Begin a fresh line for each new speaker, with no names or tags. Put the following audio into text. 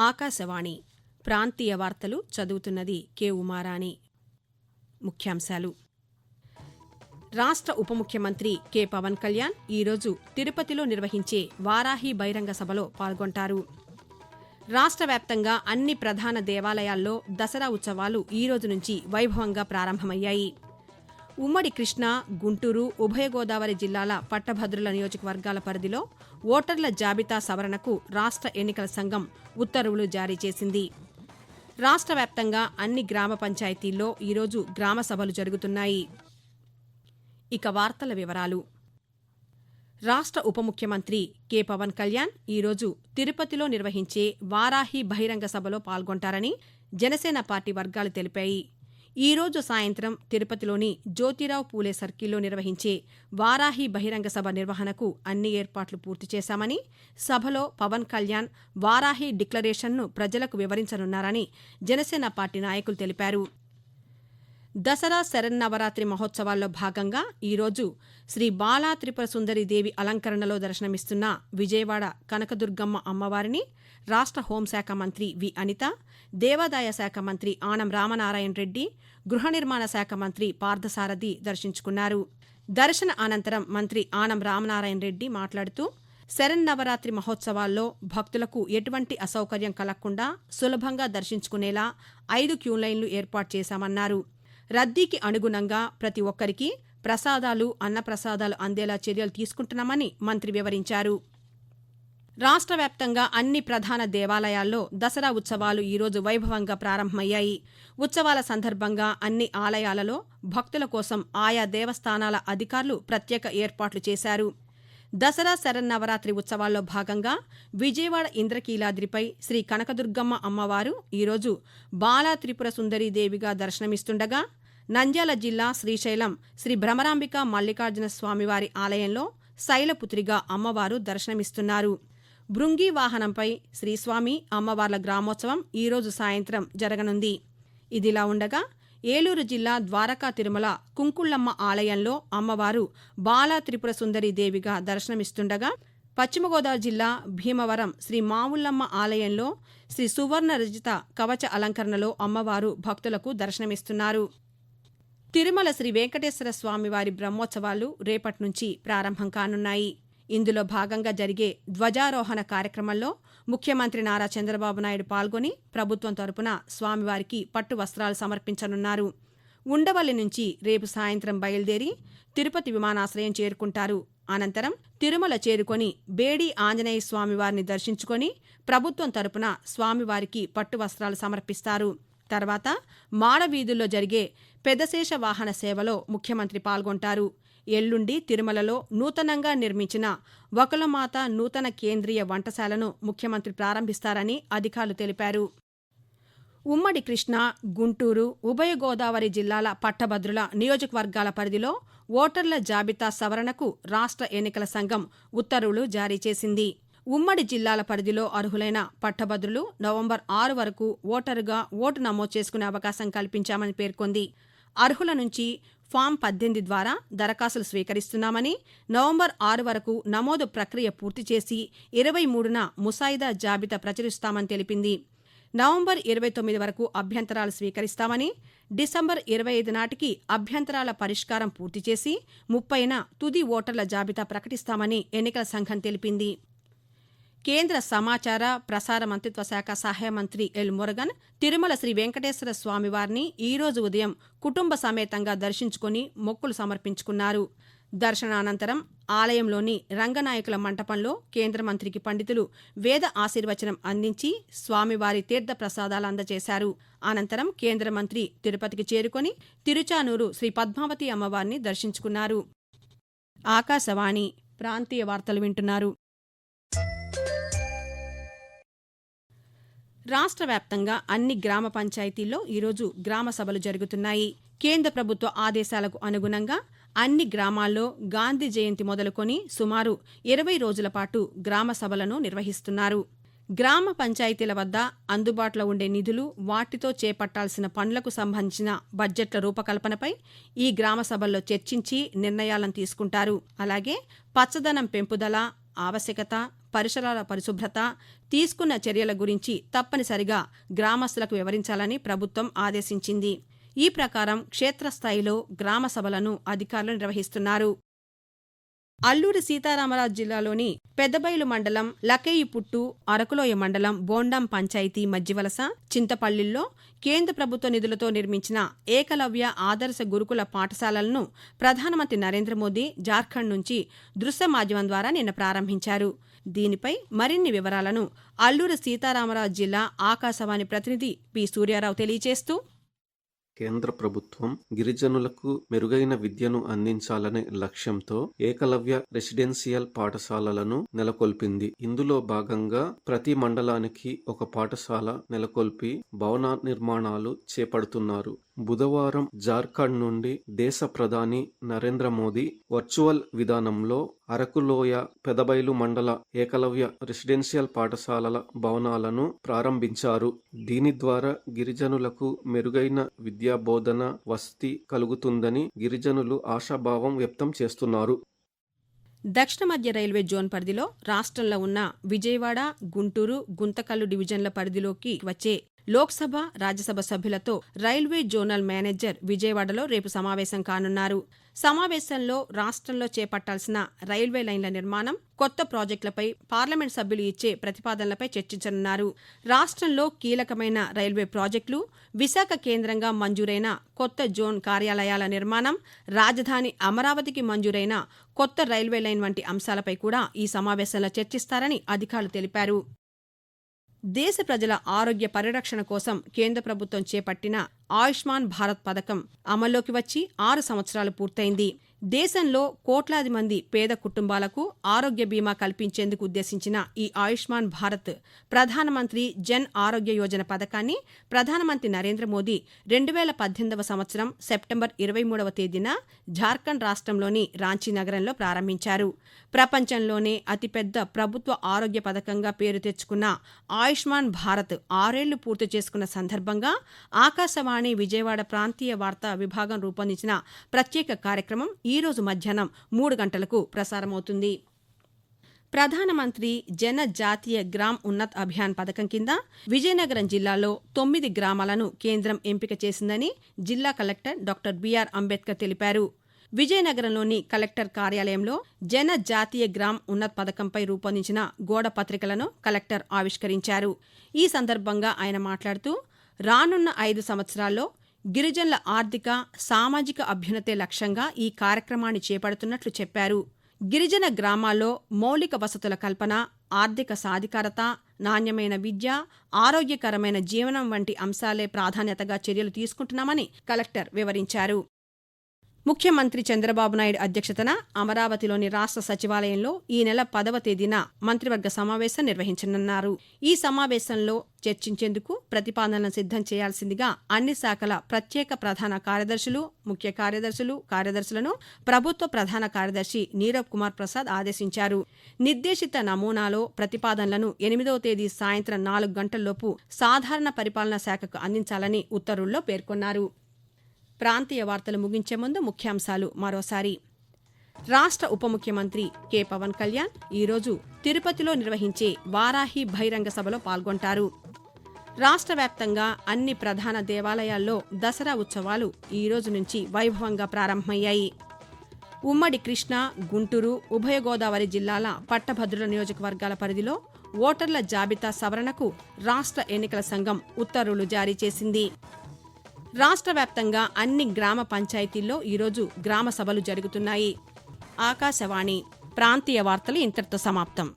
ఆకాశవాణి. ప్రాంతీయ వార్తలు చదువుతున్నది కె. ఉమారాణి. ముఖ్యాంశాలు. రాష్ట్ర ఉప ముఖ్యమంత్రి కె. పవన్ కళ్యాణ్ ఈరోజు తిరుపతిలో నిర్వహించే వారాహి బహిరంగ సభలో పాల్గొంటారు. రాష్ట్ర వ్యాప్తంగా అన్ని ప్రధాన దేవాలయాల్లో దసరా ఉత్సవాలు ఈ రోజు నుంచి వైభవంగా ప్రారంభమయ్యాయి. ఉమ్మడి కృష్ణా గుంటూరు ఉభయ గోదావరి జిల్లాల పట్టభద్రుల నియోజకవర్గాల పరిధిలో ఓటర్ల జాబితా సవరణకు రాష్ట్ర ఎన్నికల సంఘం ఉత్తర్వులు జారీ చేసింది. రాష్ట్ర వ్యాప్తంగా అన్ని గ్రామ పంచాయతీల్లో ఈరోజు గ్రామ సభలు జరుగుతున్నాయి. ఇక వార్తల వివరాలు. రాష్ట్ర ఉప ముఖ్యమంత్రి కె పవన్ కళ్యాణ్ ఈరోజు తిరుపతిలో నిర్వహించే వారాహి బహిరంగ సభలో పాల్గొంటారని జనసేన పార్టీ వర్గాలు తెలిపాయి. ఈ రోజు సాయంత్రం తిరుపతిలోని జ్యోతిరావు పూలే సర్కిల్లో నిర్వహించే వారాహి బహిరంగ సభ నిర్వహణకు అన్ని ఏర్పాట్లు పూర్తి చేశామని సభలో పవన్ కళ్యాణ్ వారాహి డిక్లరేషన్ను ప్రజలకు వివరించనున్నారని జనసేన పార్టీ నాయకులు తెలిపారు. దసరా శరన్నవరాత్రి మహోత్సవాల్లో భాగంగా ఈరోజు శ్రీ బాలా త్రిపుర సుందరి దేవి అలంకరణలో దర్శనమిస్తున్న విజయవాడ కనకదుర్గమ్మ అమ్మవారిని రాష్ట్ర హోంశాఖ మంత్రి వి అనిత దేవాదాయ శాఖ మంత్రి ఆనం రామనారాయణ రెడ్డి గృహ నిర్మాణ శాఖ మంత్రి పార్థసారథి దర్శించుకున్నారు. దర్శన అనంతరం మంత్రి ఆనం రామనారాయణ రెడ్డి మాట్లాడుతూ శరన్నవరాత్రి మహోత్సవాల్లో భక్తులకు ఎటువంటి అసౌకర్యం కలగకుండా సులభంగా దర్శించుకునేలా ఐదు క్యూలైన్లు ఏర్పాటు చేశామన్నారు. రద్దీకి అనుగుణంగా ప్రతి ఒక్కరికి ప్రసాదాలు అన్నప్రసాదాలు అందేలా చర్యలు తీసుకుంటున్నామని మంత్రి వివరించారు. రాష్ట్ర వ్యాప్తంగా అన్ని ప్రధాన దేవాలయాల్లో దసరా ఉత్సవాలు ఈరోజు వైభవంగా ప్రారంభమయ్యాయి. ఉత్సవాల సందర్భంగా అన్ని ఆలయాలలో భక్తుల కోసం ఆయా దేవస్థానాల అధికారులు ప్రత్యేక ఏర్పాట్లు చేశారు. దసరా శరన్నవరాత్రి ఉత్సవాల్లో భాగంగా విజయవాడ ఇంద్రకీలాద్రిపై శ్రీ కనకదుర్గమ్మ అమ్మవారు ఈరోజు బాలా త్రిపుర సుందరీదేవిగా దర్శనమిస్తుండగా నంద్యాల జిల్లా శ్రీశైలం శ్రీ భ్రమరాంబిక మల్లికార్జున స్వామివారి ఆలయంలో శైలపుత్రిగా అమ్మవారు దర్శనమిస్తున్నారు. భృంగి వాహనంపై శ్రీస్వామి అమ్మవార్ల గ్రామోత్సవం ఈరోజు సాయంత్రం జరగనుంది. ఇదిలా ఉండగా ఏలూరు జిల్లా ద్వారకా తిరుమల కుంకుళ్ళమ్మ ఆలయంలో అమ్మవారు బాలా త్రిపుర సుందరి దేవిగా దర్శనమిస్తుండగా పశ్చిమ గోదావరి జిల్లా భీమవరం శ్రీ మావుల్లమ్మ ఆలయంలో శ్రీ సువర్ణ రజిత కవచ అలంకరణలో అమ్మవారు భక్తులకు దర్శనమిస్తున్నారు. తిరుమల శ్రీ వెంకటేశ్వర స్వామివారి బ్రహ్మోత్సవాలు రేపటి నుంచి ప్రారంభం కానున్నాయి. ఇందులో భాగంగా జరిగే ధ్వజారోహణ కార్యక్రమంలో ముఖ్యమంత్రి నారా చంద్రబాబు నాయుడు పాల్గొని ప్రభుత్వం తరపున స్వామివారికి పట్టు వస్త్రాలు సమర్పించనున్నారు. ఉండవల్లి నుంచి రేపు సాయంత్రం బయలుదేరి తిరుపతి విమానాశ్రయం చేరుకుంటారు. అనంతరం తిరుమల చేరుకొని బేడి ఆంజనేయ స్వామివారిని దర్శించుకొని ప్రభుత్వం తరపున స్వామివారికి పట్టు వస్త్రాలు సమర్పిస్తారు. తర్వాత మాడవీధుల్లో జరిగే పెదశేష వాహన సేవలో ముఖ్యమంత్రి పాల్గొంటారు. ఎల్లుండి తిరుమలలో నూతనంగా నిర్మించిన వకులమాత నూతన కేంద్రీయ వంటశాలను ముఖ్యమంత్రి ప్రారంభిస్తారని అధికారులు తెలిపారు. ఉమ్మడి కృష్ణా గుంటూరు ఉభయ గోదావరి జిల్లాల పట్టభద్రుల నియోజకవర్గాల పరిధిలో ఓటర్ల జాబితా సవరణకు రాష్ట్ర ఎన్నికల సంఘం ఉత్తర్వులు జారీ చేసింది. ఉమ్మడి జిల్లాల పరిధిలో అర్హులైన పట్టభద్రులు నవంబర్ ఆరు వరకు ఓటరుగా ఓటు నమోదు చేసుకునే అవకాశం కల్పించామని పేర్కొంది. అర్హుల నుంచి ఫామ్ పద్దెనిమిది ద్వారా దరఖాస్తులు స్వీకరిస్తున్నామని నవంబర్ ఆరు వరకు నమోదు ప్రక్రియ పూర్తి చేసి ఇరవై మూడున ముసాయిదా జాబితా ప్రచురిస్తామని తెలిపింది. నవంబర్ ఇరవై తొమ్మిది వరకు అభ్యంతరాలు స్వీకరిస్తామని డిసెంబర్ ఇరవై ఐదు నాటికి అభ్యంతరాల పరిష్కారం పూర్తి చేసి ముప్పైన తుది ఓటర్ల జాబితా ప్రకటిస్తామని ఎన్నికల సంఘం తెలిపింది. కేంద్ర సమాచార ప్రసార మంత్రిత్వ శాఖ సహాయ మంత్రి ఎల్ మురగన్ తిరుమల శ్రీ వెంకటేశ్వర స్వామివారిని ఈరోజు ఉదయం కుటుంబ సమేతంగా దర్శించుకుని మొక్కులు సమర్పించుకున్నారు. దర్శనానంతరం ఆలయంలోని రంగనాయకుల మంటపంలో కేంద్ర మంత్రికి పండితులు వేద ఆశీర్వచనం అందించి స్వామివారి తీర్థ ప్రసాదాలు అందజేశారు. అనంతరం కేంద్ర మంత్రి తిరుపతికి చేరుకొని తిరుచానూరు శ్రీ పద్మావతి అమ్మవారిని దర్శించుకున్నారు. ఆకాశవాణి ప్రాంతీయ వార్తలు వింటున్నారు. రాష్ట్ర వ్యాప్తంగా అన్ని గ్రామ పంచాయతీల్లో ఈరోజు గ్రామ సభలు జరుగుతున్నాయి. కేంద్ర ప్రభుత్వ ఆదేశాలకు అనుగుణంగా అన్ని గ్రామాల్లో గాంధీ జయంతి మొదలుకొని సుమారు ఇరవై రోజుల పాటు గ్రామ సభలను నిర్వహిస్తున్నారు. గ్రామ పంచాయతీల వద్ద అందుబాటులో ఉండే నిధులు వాటితో చేపట్టాల్సిన పనులకు సంబంధించిన బడ్జెట్ల రూపకల్పనపై ఈ గ్రామ సభల్లో చర్చించి నిర్ణయాలను తీసుకుంటారు. అలాగే పచ్చదనం పెంపుదల ఆవశ్యకత పరిసరాల పరిశుభ్రత తీసుకున్న చర్యల గురించి తప్పనిసరిగా గ్రామస్తులకు వివరించాలని ప్రభుత్వం ఆదేశించింది. ఈ ప్రకారం క్షేత్రస్థాయిలో గ్రామ సభలను అధికారులు నిర్వహిస్తున్నారు. అల్లూరి సీతారామరాజు జిల్లాలోని పెద్దబైలు మండలం లకేయిపుట్టు అరకులోయ మండలం బోండాం పంచాయతీ మధ్యవలస చింతపల్లిల్లో కేంద్ర ప్రభుత్వ నిధులతో నిర్మించిన ఏకలవ్య ఆదర్శ గురుకుల పాఠశాలలను ప్రధానమంత్రి నరేంద్ర మోదీ జార్ఖండ్ నుంచి దృశ్య మాధ్యమం ద్వారా నిన్న ప్రారంభించారు. దీనిపై మరిన్ని వివరాలను అల్లూరి సీతారామరాజు జిల్లా ఆకాశవాణి ప్రతినిధి పి. సూర్యారావు తెలియజేస్తూ
కేంద్ర ప్రభుత్వం గిరిజనులకు మెరుగైన విద్యను అందించాలనే లక్ష్యంతో ఏకలవ్య రెసిడెన్షియల్ పాఠశాలలను నెలకొల్పింది. ఇందులో భాగంగా ప్రతి మండలానికి ఒక పాఠశాల నెలకొల్పి భవన నిర్మాణాలు చేపడుతున్నారు. బుధవారం జార్ఖండ్ నుండి దేశ ప్రధాని నరేంద్ర మోదీ వర్చువల్ విధానంలో అరకులోయ పెదబైలు మండల ఏకలవ్య రెసిడెన్షియల్ పాఠశాలల భవనాలను ప్రారంభించారు. దీని ద్వారా గిరిజనులకు మెరుగైన విద్యా బోధన వసతి కలుగుతుందని గిరిజనులు ఆశాభావం వ్యక్తం చేస్తున్నారు.
దక్షిణ మధ్య రైల్వే జోన్ పరిధిలో రాష్ట్రంలో ఉన్న విజయవాడ గుంటూరు గుంతకల్లు డివిజన్ల పరిధిలోకి వచ్చే లోక్సభ రాజ్యసభ సభ్యులతో రైల్వే జోనల్ మేనేజర్ విజయవాడలో రేపు సమావేశం కానున్నారు. సమావేశంలో రాష్ట్రంలో చేపట్టాల్సిన రైల్వే లైన్ల నిర్మాణం కొత్త ప్రాజెక్టులపై పార్లమెంట్ సభ్యులు ఇచ్చే ప్రతిపాదనలపై చర్చించనున్నారు. రాష్ట్రంలో కీలకమైన రైల్వే ప్రాజెక్టులు విశాఖ కేంద్రంగా మంజూరైన కొత్త జోన్ కార్యాలయాల నిర్మాణం రాజధాని అమరావతికి మంజూరైన కొత్త రైల్వే లైన్ వంటి అంశాలపై కూడా ఈ సమావేశంలో చర్చిస్తారని అధికారులు తెలిపారు. దేశ ప్రజల ఆరోగ్య పరిరక్షణ కోసం కేంద్ర ప్రభుత్వం చేపట్టిన ఆయుష్మాన్ భారత్ పథకం అమల్లోకి వచ్చి ఆరు సంవత్సరాలు పూర్తయింది. దేశంలో కోట్లాది మంది పేద కుటుంబాలకు ఆరోగ్య బీమా కల్పించేందుకు ఉద్దేశించిన ఈ ఆయుష్మాన్ భారత్ ప్రధానమంత్రి జన్ ఆరోగ్య యోజన పథకాన్ని ప్రధానమంత్రి నరేంద్ర మోదీ రెండు వేల పద్దెనిమిదవ సంవత్సరం సెప్టెంబర్ ఇరవై మూడవ తేదీన జార్ఖండ్ రాష్ట్రంలోని రాంచీ నగరంలో ప్రారంభించారు. ప్రపంచంలోనే అతిపెద్ద ప్రభుత్వ ఆరోగ్య పథకంగా పేరు తెచ్చుకున్న ఆయుష్మాన్ భారత్ ఆరేళ్ళు పూర్తి చేసుకున్న సందర్భంగా ఆకాశవాణి విజయవాడ ప్రాంతీయ వార్తా విభాగం రూపొందించిన ప్రత్యేక కార్యక్రమం ఈ రోజు మధ్యాహ్నం మూడు గంటలకు ప్రసారమవుతుంది. ప్రధానమంత్రి జన జాతీయ గ్రామ్ ఉన్నత్ అభియాన్ పథకం కింద విజయనగరం జిల్లాలో తొమ్మిది గ్రామాలను కేంద్రం ఎంపిక చేసిందని జిల్లా కలెక్టర్ డాక్టర్ బీఆర్ అంబేద్కర్ తెలిపారు. విజయనగరంలోని కలెక్టర్ కార్యాలయంలో జన జాతీయ గ్రామ్ ఉన్నత్ పథకంపై రూపొందించిన గోడ పత్రికలను కలెక్టర్ ఆవిష్కరించారు. ఈ సందర్భంగా ఆయన మాట్లాడుతూ రానున్న ఐదు సంవత్సరాల్లో గిరిజనుల ఆర్థిక సామాజిక అభ్యున్నతే లక్ష్యంగా ఈ కార్యక్రమాన్ని చేపడుతున్నట్లు చెప్పారు. గిరిజన గ్రామాల్లో మౌలిక వసతుల కల్పన ఆర్థిక సాధికారత నాణ్యమైన విద్య ఆరోగ్యకరమైన జీవనం వంటి అంశాలే ప్రాధాన్యతగా చర్యలు తీసుకుంటున్నామని కలెక్టర్ వివరించారు. ముఖ్యమంత్రి చంద్రబాబు నాయుడు అధ్యక్షతన అమరావతిలోని రాష్ట్ర సచివాలయంలో ఈ నెల పదవ తేదీన మంత్రివర్గ సమావేశం నిర్వహించనున్నారు. ఈ సమావేశంలో చర్చించేందుకు ప్రతిపాదనలను సిద్ధం చేయాల్సిందిగా అన్ని శాఖల ప్రత్యేక ప్రధాన కార్యదర్శులు ముఖ్య కార్యదర్శులు కార్యదర్శులను ప్రభుత్వ ప్రధాన కార్యదర్శి నీరవ్ కుమార్ ప్రసాద్ ఆదేశించారు. నిర్దేశిత నమూనాలో ప్రతిపాదనలను ఎనిమిదవ తేదీ సాయంత్రం నాలుగు గంటల్లోపు సాధారణ పరిపాలనా శాఖకు అందించాలని ఉత్తర్వుల్లో పేర్కొన్నారు. ప్రాంతీయ వార్తలు ముగించే ముందు ముఖ్యాంశాలు మరోసారి. రాష్ట్ర ఉప ముఖ్యమంత్రి కె. పవన్ కళ్యాణ్ ఈరోజు తిరుపతిలో నిర్వహించే వారాహి బహిరంగ సభలో పాల్గొంటారు. రాష్ట్ర వ్యాప్తంగా అన్ని ప్రధాన దేవాలయాల్లో దసరా ఉత్సవాలు ఈ రోజు నుంచి వైభవంగా ప్రారంభమయ్యాయి. ఉమ్మడి కృష్ణా గుంటూరు ఉభయ గోదావరి జిల్లాల పట్టభద్రుల నియోజకవర్గాల పరిధిలో ఓటర్ల జాబితా సవరణకు రాష్ట్ర ఎన్నికల సంఘం ఉత్తర్వులు జారీ చేసింది. రాష్ట్ర వ్యాప్తంగా అన్ని గ్రామ పంచాయతీల్లో ఈరోజు గ్రామ సభలు జరుగుతున్నాయి. ఆకాశవాణి ప్రాంతీయ వార్తలు ఇంతటితో సమాప్తం.